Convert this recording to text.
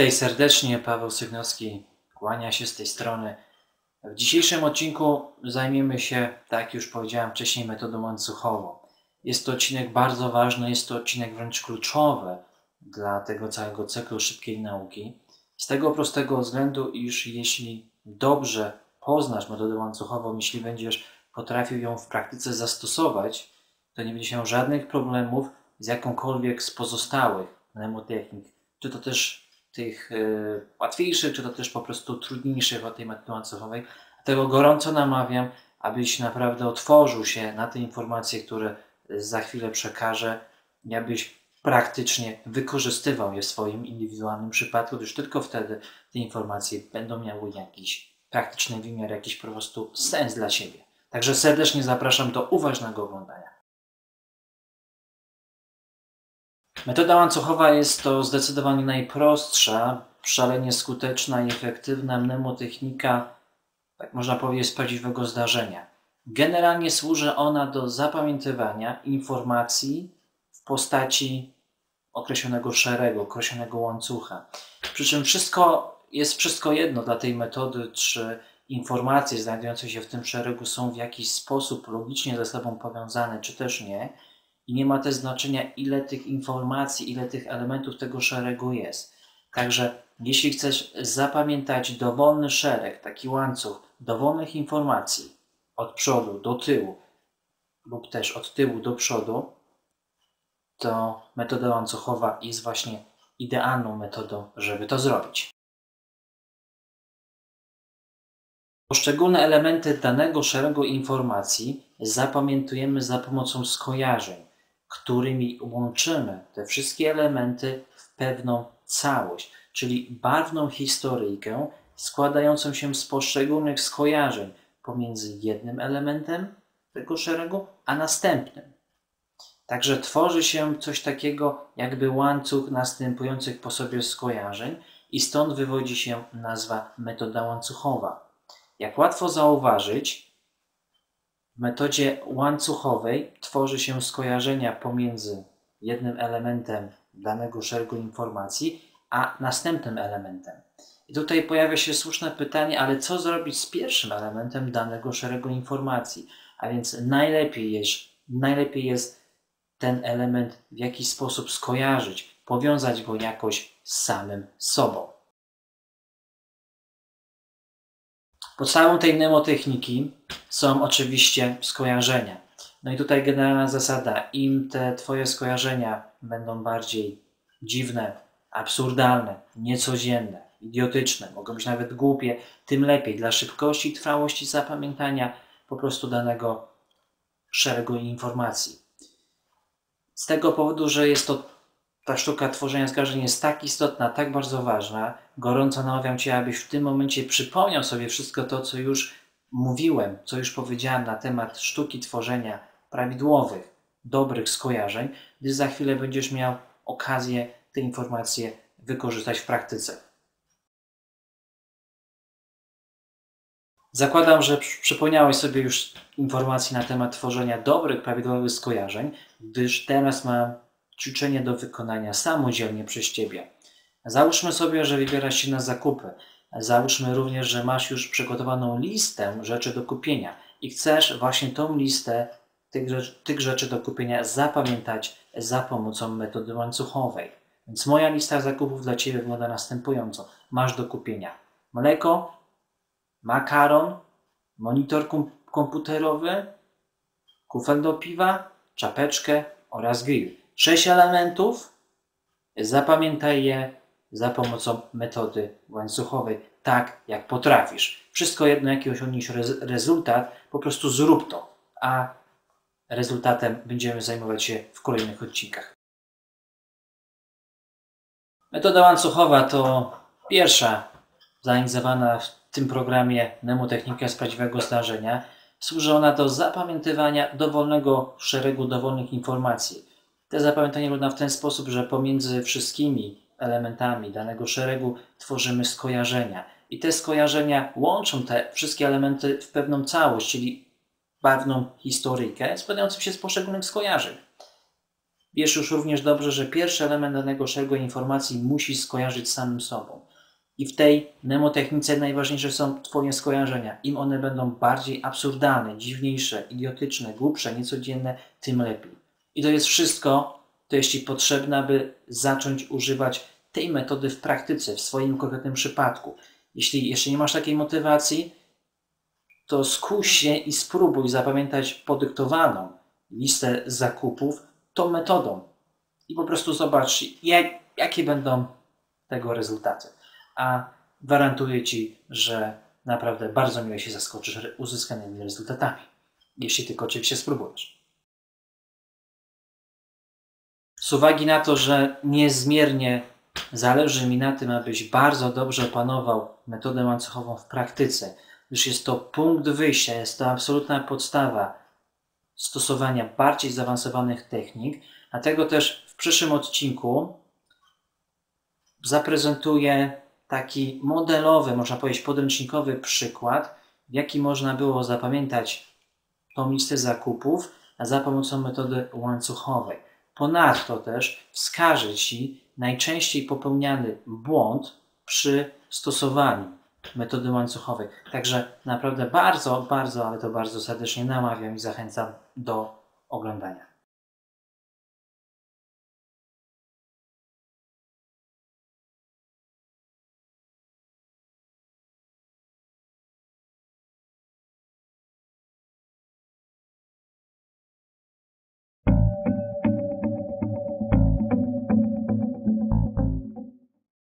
Witaj serdecznie, Paweł Sygnowski kłania się z tej strony. W dzisiejszym odcinku zajmiemy się, tak już powiedziałem wcześniej, metodą łańcuchową. Jest to odcinek bardzo ważny, jest to odcinek wręcz kluczowy dla tego całego cyklu szybkiej nauki. Z tego prostego względu, iż jeśli dobrze poznasz metodę łańcuchową, jeśli będziesz potrafił ją w praktyce zastosować, to nie będziesz miał żadnych problemów z jakąkolwiek z pozostałych mnemotechnik, czy to też tych y, łatwiejszych, czy to też po prostu trudniejszych od tej metody łańcuchowej. Dlatego gorąco namawiam, abyś naprawdę otworzył się na te informacje, które za chwilę przekażę, i abyś praktycznie wykorzystywał je w swoim indywidualnym przypadku, gdyż tylko wtedy te informacje będą miały jakiś praktyczny wymiar, jakiś po prostu sens dla Ciebie. Także serdecznie zapraszam do uważnego oglądania. Metoda łańcuchowa jest to zdecydowanie najprostsza, szalenie skuteczna i efektywna mnemotechnika, tak można powiedzieć, prawdziwego zdarzenia. Generalnie służy ona do zapamiętywania informacji w postaci określonego szeregu, określonego łańcucha. Przy czym wszystko jest wszystko jedno dla tej metody, czy informacje znajdujące się w tym szeregu są w jakiś sposób logicznie ze sobą powiązane, czy też nie i nie ma też znaczenia, ile tych informacji, ile tych elementów tego szeregu jest. Także jeśli chcesz zapamiętać dowolny szereg, taki łańcuch dowolnych informacji od przodu do tyłu lub też od tyłu do przodu, to metoda łańcuchowa jest właśnie idealną metodą, żeby to zrobić. Poszczególne elementy danego szeregu informacji zapamiętujemy za pomocą skojarzeń którymi łączymy te wszystkie elementy w pewną całość, czyli barwną historyjkę składającą się z poszczególnych skojarzeń pomiędzy jednym elementem tego szeregu, a następnym. Także tworzy się coś takiego, jakby łańcuch następujących po sobie skojarzeń, i stąd wywodzi się nazwa metoda łańcuchowa. Jak łatwo zauważyć, metodzie łańcuchowej tworzy się skojarzenia pomiędzy jednym elementem danego szeregu informacji, a następnym elementem. I tutaj pojawia się słuszne pytanie, ale co zrobić z pierwszym elementem danego szeregu informacji? A więc najlepiej jest, najlepiej jest ten element w jakiś sposób skojarzyć, powiązać go jakoś z samym sobą. Podstawą tej mnemotechniki są oczywiście skojarzenia. No i tutaj generalna zasada, im te Twoje skojarzenia będą bardziej dziwne, absurdalne, niecodzienne, idiotyczne, mogą być nawet głupie, tym lepiej dla szybkości i trwałości zapamiętania po prostu danego szeregu informacji. Z tego powodu, że jest to ta sztuka tworzenia skojarzeń jest tak istotna, tak bardzo ważna, gorąco namawiam Cię, abyś w tym momencie przypomniał sobie wszystko to, co już mówiłem, co już powiedziałem na temat sztuki tworzenia prawidłowych, dobrych skojarzeń, gdy za chwilę będziesz miał okazję te informacje wykorzystać w praktyce. Zakładam, że przypomniałeś sobie już informacji na temat tworzenia dobrych, prawidłowych skojarzeń, gdyż teraz mam ćwiczenie do wykonania samodzielnie przez Ciebie. Załóżmy sobie, że wybierasz się na zakupy. Załóżmy również, że masz już przygotowaną listę rzeczy do kupienia i chcesz właśnie tą listę tych, tych rzeczy do kupienia zapamiętać za pomocą metody łańcuchowej. Więc moja lista zakupów dla Ciebie wygląda następująco. Masz do kupienia mleko, makaron, monitor komputerowy, kufel do piwa, czapeczkę oraz grill. Sześć elementów, zapamiętaj je za pomocą metody łańcuchowej, tak jak potrafisz. Wszystko jedno, jaki osiągniesz rezultat, po prostu zrób to, a rezultatem będziemy zajmować się w kolejnych odcinkach. Metoda łańcuchowa to pierwsza zainicjowana w tym programie mnemotechnika z prawdziwego zdarzenia. Służy ona do zapamiętywania dowolnego szeregu dowolnych informacji te zapamiętanie wygląda w ten sposób, że pomiędzy wszystkimi elementami danego szeregu tworzymy skojarzenia. I te skojarzenia łączą te wszystkie elementy w pewną całość, czyli barwną historyjkę składającą się z poszczególnych skojarzeń. Wiesz już również dobrze, że pierwszy element danego szeregu informacji musi skojarzyć z samym sobą. I w tej mnemotechnice najważniejsze są Twoje skojarzenia. Im one będą bardziej absurdalne, dziwniejsze, idiotyczne, głupsze, niecodzienne, tym lepiej. I to jest wszystko, to jest Ci potrzebne, aby zacząć używać tej metody w praktyce, w swoim konkretnym przypadku. Jeśli jeszcze nie masz takiej motywacji, to skuś się i spróbuj zapamiętać podyktowaną listę zakupów tą metodą. I po prostu zobacz, jak, jakie będą tego rezultaty. A gwarantuję Ci, że naprawdę bardzo miło się zaskoczysz uzyskanymi rezultatami, jeśli tylko oczywiście spróbujesz. Z uwagi na to, że niezmiernie zależy mi na tym, abyś bardzo dobrze opanował metodę łańcuchową w praktyce, gdyż jest to punkt wyjścia, jest to absolutna podstawa stosowania bardziej zaawansowanych technik. Dlatego też w przyszłym odcinku zaprezentuję taki modelowy, można powiedzieć podręcznikowy przykład, w jaki można było zapamiętać tą listę zakupów za pomocą metody łańcuchowej. Ponadto też wskażę Ci najczęściej popełniany błąd przy stosowaniu metody łańcuchowej. Także naprawdę bardzo, bardzo, ale to bardzo serdecznie namawiam i zachęcam do oglądania.